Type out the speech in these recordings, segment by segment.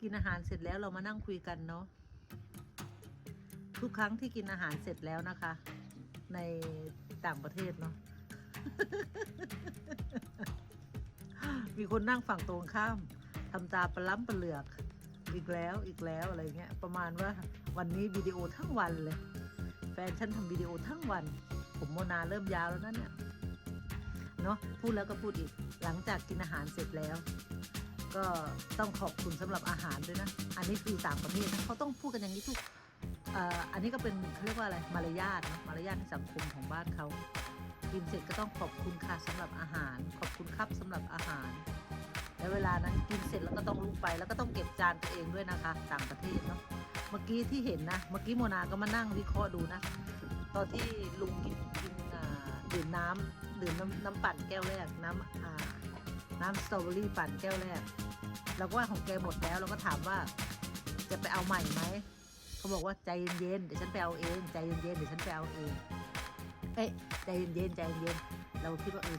กินอาหารเสร็จแล้วเรามานั่งคุยกันเนาะทุกครั้งที่กินอาหารเสร็จแล้วนะคะ ในต่างประเทศเนาะมีคนนั่งฝั่งตรงข้ามทำตาปลาล้ำปลาเหลือก อีกแล้วอีกแล้วอะไรเงี้ย ประมาณว่าวันนี้วิดีโอทั้งวันเลย แฟนฉันทำวิดีโอทั้งวัน ผมโมนาเริ่มยาวแล้วนั่นเนี่ยเนาะพูดแล้วก็พูดอีกหลังจากกินอาหารเสร็จแล้ว ก็ต้องขอบคุณสำหรับอาหารด้วยนะ อันนี้คือต่างประเทศนะเขาต้องพูดกันอย่างนี้ทุกอ,อันนี้ก็เป็นเขาเรียกว่าอะไรมารยาทนะมารยาทในสังคมของบ้านเขากินเสร็จก็ต้องขอบคุณค่ะสำหรับอาหาร ขอบคุณครับสำหรับอาหาร แล้วเวลานั้นกินเสร็จแล้วก็ต้องลุกไปแล้วก็ต้องเก็บจานตัวเองด้วยนะคะต่างประเทศเนาะเมื่อกี้ที่เห็นนะเมื่อกี้โมนาก็มานั่งวิเคราะห์ดูนะ ตอนที่ลุงกินกินดื่มน้ำดื่มน้ำน้ำปั่นแก้วแรกน้ำอ่า น้ำสตรอเบอรี่ปั่นแก้วแรกเราก็ว่าของแกหมดแล้วเราก็ถามว่าจะไปเอาใหม่ไหมเขาบอกว่าใจเย็นๆเดี๋ยวฉันไปเอาเองใจเย็นๆเดี๋ยวฉันไปเอาเองเอ๊ะใจเย็นๆใจเย็นๆเราคิดว่าเออ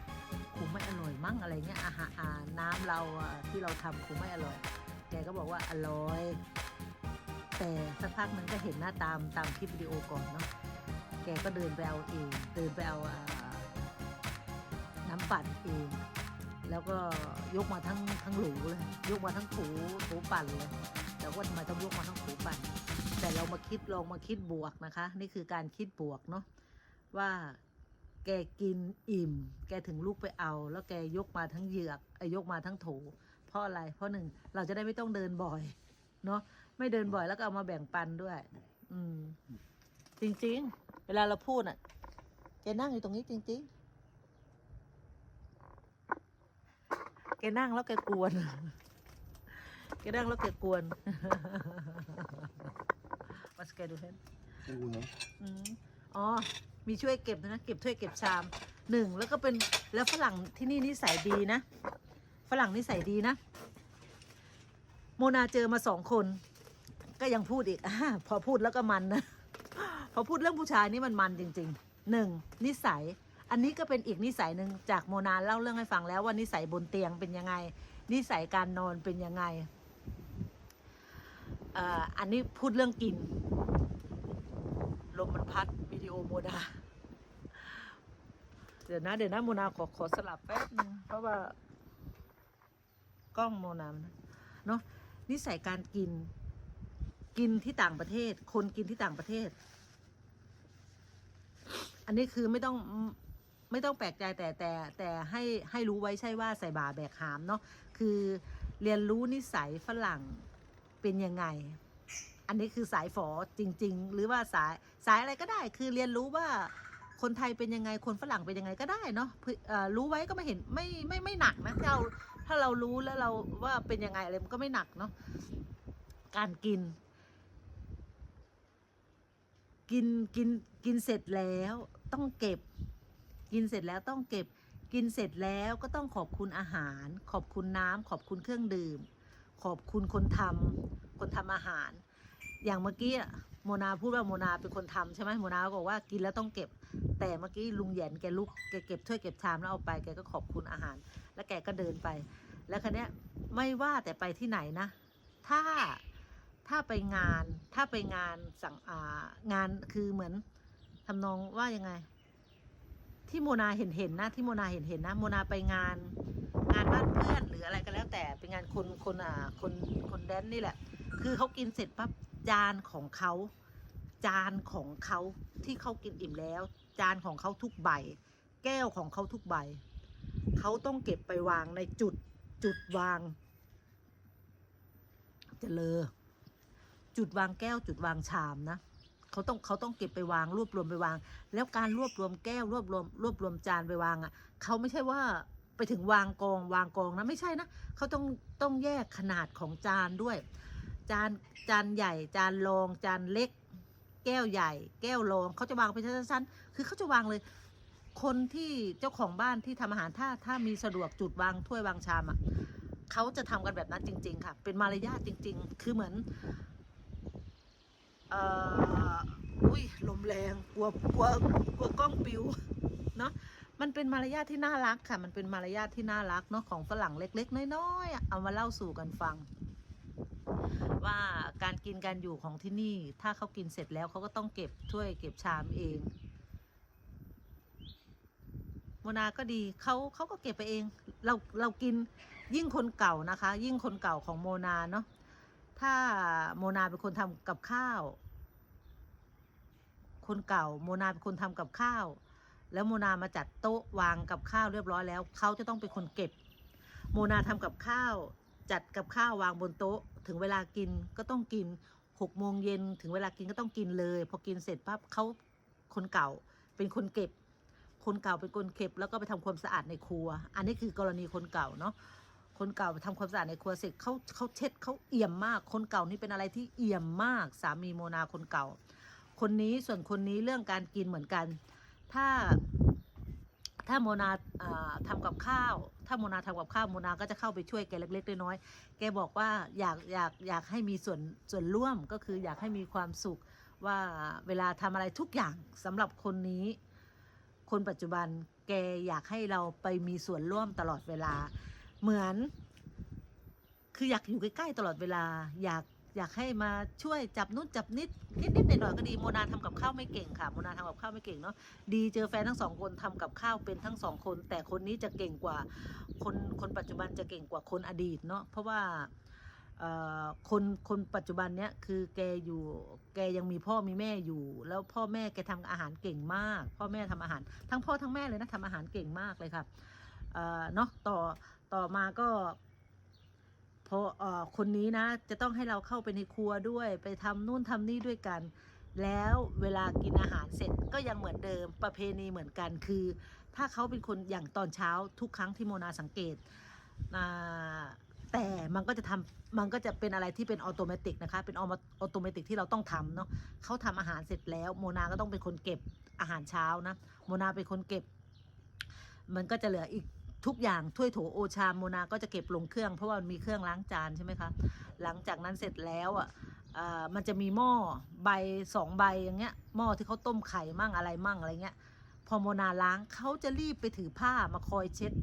คงไม่อร่อยมั้งอะไรเงี้ยอาหารน้ำเราที่เราทำคงไม่อร่อย แกก็บอกว่าอร่อย แต่สักพักหนึงก็เห็นหน้าตามตามคลิปวิดีโอก่อนเนาะแกก็เดินไปเอาเองเดินไปเอาน้ำปั่นเอง แล้วก็ยกมาทั้งทั้งหลูเลยยกมาทั้งถูถูปั่นเลยแต่ว่าทำไมต้องยกมาทั้งถูปั่น แต่เรามาคิดลองมาคิดบวกนะคะ นี่คือการคิดบวกเนาะว่าแกกินอิ่ม แกถึงลูกไปเอา แล้วแกยกมาทั้งเหยือกอยกมาทั้งโถเพราะอะไร เพราะหนึ่งเราจะได้ไม่ต้องเดินบ่อย เนาะไม่เดินบ่อยแล้วก็เอามาแบ่งปันด้วย อืม จริง ๆ เวลาเราพูดอะแกนั่งอยู่ตรงนี้จริง ๆ แกนั่งแล้วแกกวน แกนั่งแล้วแกกวนมาสแกดูเห็น Heel goed, hè? อืมอ๋อ มีช่วยเก็บด้วยนะ เก็บถ้วยเก็บชามหนึ่งแล้วก็เป็นแล้วฝรั่งที่นี่นิสัยดีนะ ฝรั่งนิสัยดีนะ โมนาเจอมาสองคน ก็ยังพูดอีกอาพอพูดแล้วก็มันนะ พอพูดเรื่องผู้ชายนี่มันมันจริงๆหนึ่งนิสัย อันนี้ก็เป็นอีกนิสัยหนึ่งจากโมนาเล่าเรื่องให้ฟังแล้วว่านิสัยบนเตียงเป็นยังไง นิสัยการนอนเป็นยังไงอ่ออันนี้พูดเรื่องกิน ลมมันพัดวิดีโอโมนาเดี๋ยวนะเดี๋ยวนะโมนาขอขอสลับแป๊บนึงเพราะว่ากล้องโมนาเนาะนิสัยการกิน กินที่ต่างประเทศ คนกินที่ต่างประเทศ อันนี้คือไม่ต้อง ไม่ต้องแปลกใจแต่แต่แต่ให้ให้รู้ไว้ใช่ว่าใส่บาแบกหามเนาะคือเรียนรู้นิสัยฝรั่งเป็นยังไง อันนี้คือสายฝอจริง ๆ หรือว่าสายสายอะไรก็ได้ คือเรียนรู้ว่าคนไทยเป็นยังไงคนฝรั่งเป็นยังไงก็ได้เนาะรู้ไว้ก็ไม่เห็นไม่ไม่ไม่หนักนะถ้าเราถ้าเรารู้แล้วเราว่าเป็นยังไงอะไรมันก็ไม่หนักเนาะการกิน กินกินกินเสร็จแล้วต้องเก็บ กินเสร็จแล้วต้องเก็บกินเสร็จแล้วก็ต้องขอบคุณอาหาร ขอบคุณน้ำขอบคุณเครื่องดื่ม ขอบคุณคนทำคนทำอาหาร อย่างเมื่อกี้โมนาพูดว่าโมนาเป็นคนทำใช่ไหมโมนาบอกว่ากินแล้วต้องเก็บ แต่เมื่อกี้ลุงแหยนแกลุกแกเก็บถ้วยเก็บชามแล้วเอาไปแกก็ขอบคุณอาหาร แล้วแกก็เดินไป แล้วคันนี้ไม่ว่าแต่ไปที่ไหนนะ ถ้าถ้าไปงานถ้าไปงานสั่งอ่างานคือเหมือนทำนองว่ายังไง ที่โมนาเห็นเห็นนะที่โมนาเห็นเห็นนะโมนาไปงาน งานบ้านเพื่อนหรืออะไรก็แล้ว แต่เป็นงานคนคนอ่าคนคนแดนนี่แหละ คือเขากินเสร็จปั๊บจานของเขาจานของเขาที่เขากินอิ่มแล้ว จานของเขาทุกใบ แก้วของเขาทุกใบเขาต้องเก็บไปวางในจุดจุดวางจะเลอจุดวางแก้วจุดวางชามนะ เขาต้องเขาต้องเก็บไปวางรวบรวมไปวาง แล้วการรวบรวมแก้วรวบรวมรวบรวมจานไปวางอะเขาไม่ใช่ว่าไปถึงวางกองวางกองนะไม่ใช่นะเขาต้องต้องแยกขนาดของจานด้วย จานจานใหญ่จานรองจานเล็ก แก้วใหญ่ แก้วรองเขาจะวางเป็นชั้นๆคือเขาจะวางเลยคนที่เจ้าของบ้านที่ทำอาหารถ้าถ้ามีสะดวกจุดวางถ้วยวางชามอะเขาจะทำกันแบบนั้นจริง ๆ ค่ะ เป็นมารยาทจริง ๆ คือเหมือน อุ้ยลมแรงกลัวกลัวกลัวกล้องปิวเนาะมันเป็นมารยาทที่น่ารักค่ะ มันเป็นมารยาทที่น่ารักเนาะของฝรั่งเล็ก ๆ น้อยๆเอามาเล่าสู่กันฟัง ว่าการกินการอยู่ของที่นี่ ถ้าเขากินเสร็จแล้วเขาก็ต้องเก็บถ้วยเก็บชามเองโมนาก็ดีเขาเขาก็เก็บไปเอง เราเรากินยิ่งคนเก่านะคะ ยิ่งคนเก่าของโมนาเนาะ ถ้าโมนาเป็นคนทำกับข้าว คนเก่าโมนาเป็นคนทำกับข้าว แล้วโมนามาจัดโต๊ะวางกับข้าวเรียบร้อยแล้วเขาจะต้องเป็นคนเก็บ โมนาทำกับข้าว จัดกับข้าววางบนโต๊ะ ถึงเวลากินก็ต้องกินหกโมงเย็นถึงเวลากินก็ต้องกินเลย พอกินเสร็จปั๊บเขาคนเก่าเป็นคนเก็บ คนเก่าเป็นคนเก็บ แล้วก็ไปทำความสะอาดในครัว อันนี้คือกรณีคนเก่าเนาะ คนเก่าไปทำความสะอาดในครัวเสร็จเขาเขาเช็ดเขาเอี่ยมมาก คนเก่านี่เป็นอะไรที่เอี่ยมมาก สามีโมนาคนเก่า คนนี้ส่วนคนนี้เรื่องการกินเหมือนกัน ถ้าถ้าโมนาอ่าทำกับข้าว ถ้าโมนาทำกับข้าวโมนาก็จะเข้าไปช่วยแกเล็กๆน้อยๆแกบอกว่าอยากอยากอยากให้มีส่วนส่วนร่วมก็คืออยากให้มีความสุขว่าเวลาทำอะไรทุกอย่างสำหรับคนนี้ คนปัจจุบันแกอยากให้เราไปมีส่วนร่วมตลอดเวลา เหมือน คืออยากอยู่ใกล้ๆตลอดเวลา อยากอยากให้มาช่วยจับนู่นจับนิดนิดนิดหน่อยหน่อยๆก็ดีโมนาทำกับข้าวไม่เก่งค่ะโมนาทำกับข้าวไม่เก่งเนาะดีเจอแฟนทั้งสองคนทำกับข้าวเป็นทั้งสองคน แต่คนนี้จะเก่งกว่า คนคนปัจจุบันจะเก่งกว่าคนอดีตเนาะเพราะว่าคนคนปัจจุบันเนี้ยคือแกอยู่แกยังมีพ่อมีแม่อยู่ แล้วพ่อแม่แกทำอาหารเก่งมาก พ่อแม่ทำอาหาร ทั้งพ่อทั้งแม่เลยนะทำอาหารเก่งมากเลยค่ะเอ่อเนาะต่อ ต่อมาก็พออคนนี้นะ จะต้องให้เราเข้าไปในครัวด้วย ไปทำนู่นทำนี่ด้วยกัน แล้วเวลากินอาหารเสร็จก็ยังเหมือนเดิมประเพณีเหมือนกันคือ ถ้าเขาเป็นคนอย่างตอนเช้าทุกครั้งที่โมนาสังเกตแต่มันก็จะทำมันก็จะเป็นอะไรที่เป็นออโตเมติกนะคะ เป็นออโตเมติกที่เราต้องทำเนาะเขาทำอาหารเสร็จแล้วโมนาก็ต้องเป็นคนเก็บอาหารเช้านะ โมนาเป็นคนเก็บ มันก็จะเหลืออีก ทุกอย่างถ้วยโถโอชามโมนาก็จะเก็บลงเครื่อง เพราะว่ามันมีเครื่องล้างจานใช่ไหมคะหลังจากนั้นเสร็จแล้วอะมันจะมีหม้อใบสองใบอย่างเงี้ยหม้อที่เขาต้มไข่มั่งอะไรมั่งอะไรเงี้ยพอโมนาล้างเขาจะรีบไปถือผ้ามาคอยเช็ด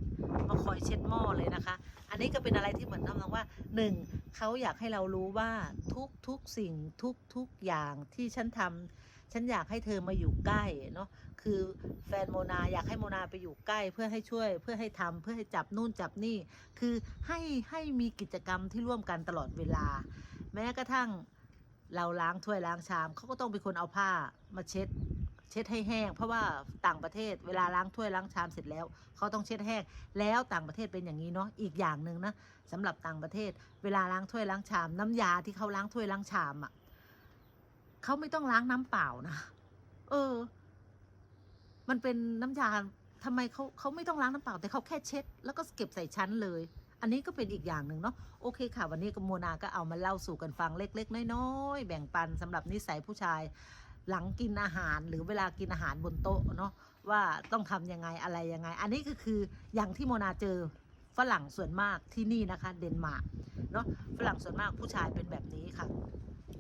มาคอยเช็ดหม้อเลยนะคะ อันนี้ก็เป็นอะไรที่เหมือนทำนองว่าหนึ่งเขาอยากให้เรารู้ว่าทุกทุกสิ่งทุกทุกอย่างที่ฉันทำ ฉันอยากให้เธอมาอยู่ใกล้เนาะคือแฟนโมนาอยากให้โมนาไปอยู่ใกล้ เพื่อให้ช่วย เพื่อให้ทำเพื่อให้จับนู่นจับนี่ คือให้ให้มีกิจกรรมที่ร่วมกันตลอดเวลา แม้กระทั่งเราล้างถ้วยล้างชามเขาก็ต้องเป็นคนเอาผ้ามาเช็ดเช็ดให้แห้ง เพราะว่าต่างประเทศเวลาล้างถ้วยล้างชามเสร็จแล้วเขาต้องเช็ดแห้งแล้วต่างประเทศเป็นอย่างนี้เนาะอีกอย่างหนึ่งนะสำหรับต่างประเทศ เวลาล้างถ้วยล้างชาม น้ำยาที่เขาล้างถ้วยล้างชามอะ เขาไม่ต้องล้างน้ำเปล่านะ เออ มันเป็นน้ำยาทำไมเขาเขาไม่ต้องล้างน้ำเปล่า แต่เขาแค่เช็ด แล้วก็เก็บใส่ชั้นเลย อันนี้ก็เป็นอีกอย่างหนึ่งเนาะ โอเคค่ะ วันนี้กโมนาก็เอามาเล่าสู่กันฟังเล็ก ๆ น้อยๆ แบ่งปันสำหรับนิสัยผู้ชาย หลังกินอาหารหรือเวลากินอาหารบนโต๊ะเนาะว่าต้องทำยังไงอะไรยังไง อันนี้ก็คืออย่างที่โมนาเจอฝรั่งส่วนมากที่นี่นะคะ เดนมาร์กเนาะฝรั่งส่วนมากผู้ชายเป็นแบบนี้ค่ะ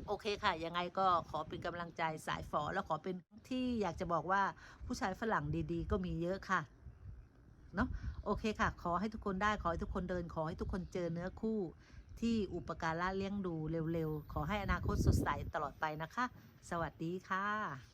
โอเคค่ะ ยังไงก็ขอเป็นกำลังใจสายฝอแล้วขอเป็นที่อยากจะบอกว่าผู้ชายฝรั่งดีๆ ก็มีเยอะค่ะเนาะโอเคค่ะ ขอให้ทุกคนได้ขอให้ทุกคนเดิน ขอให้ทุกคนเจอเนื้อคู่ที่อุปการะเลี้ยงดูเร็วๆ ขอให้อนาคตสดใสตลอดไปนะคะ สวัสดีค่ะ